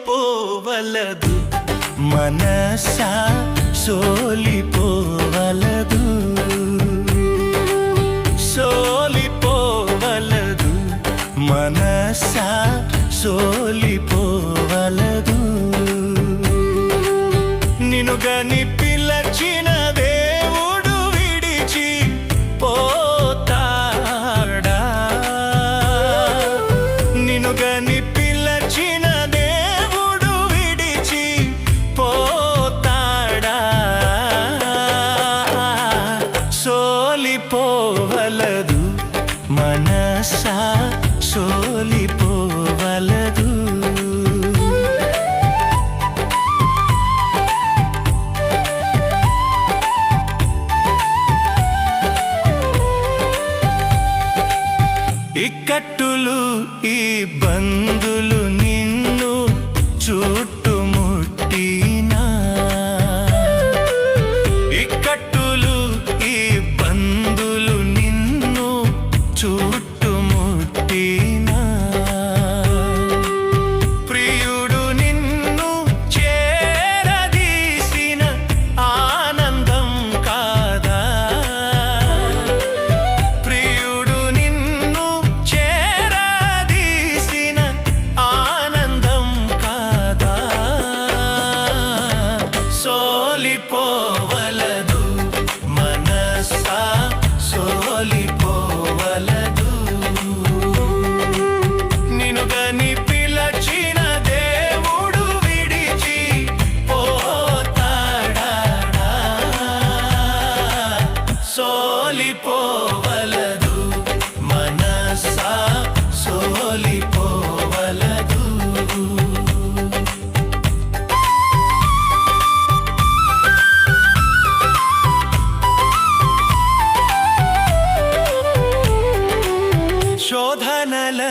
సోలిపోవలదు మనసా సోలిపోవలదు. సోలిపోవలదు. మనస సోలిపోవలదు. నిను గని పిలచినదే ఆశ సోలిపోవలదు. ఇక్కట్టులు ఈ బంధులు నిన్ను చూట్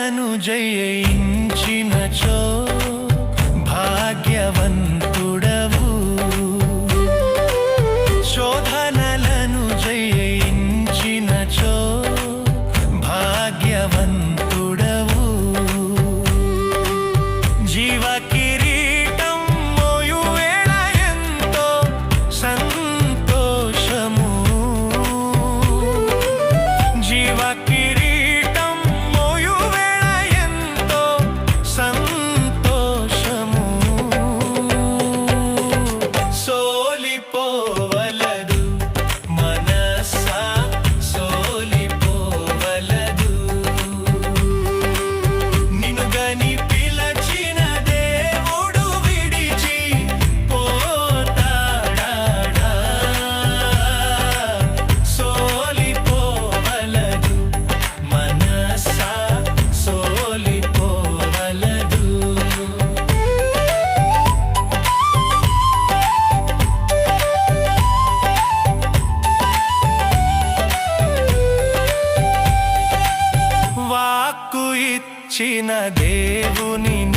അനുജയൈ పుట్టిన దేవుని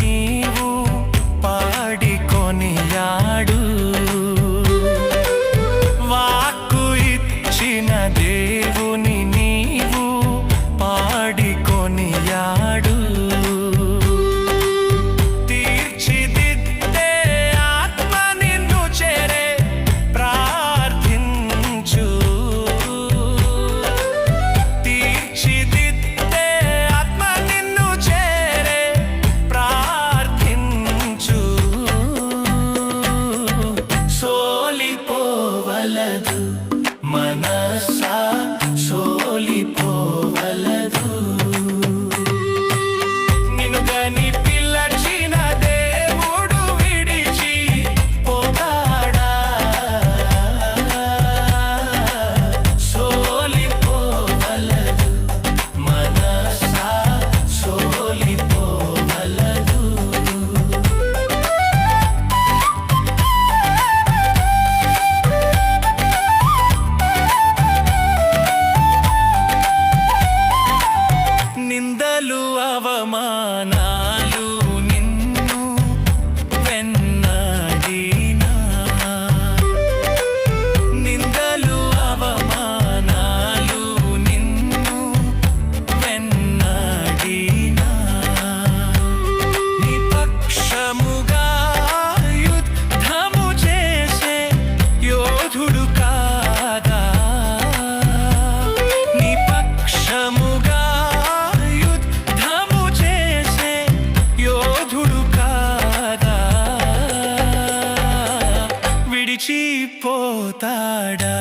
మర్చిపోతాడా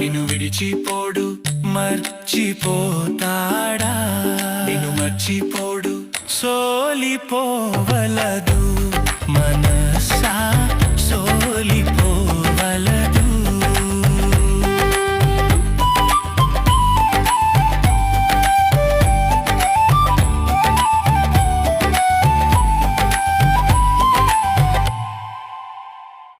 నిన్ను విడిచిపోడు మర్చిపోతాడా? నిన్ను మర్చిపోడు సోలిపోవలదు మనసా సోలిపో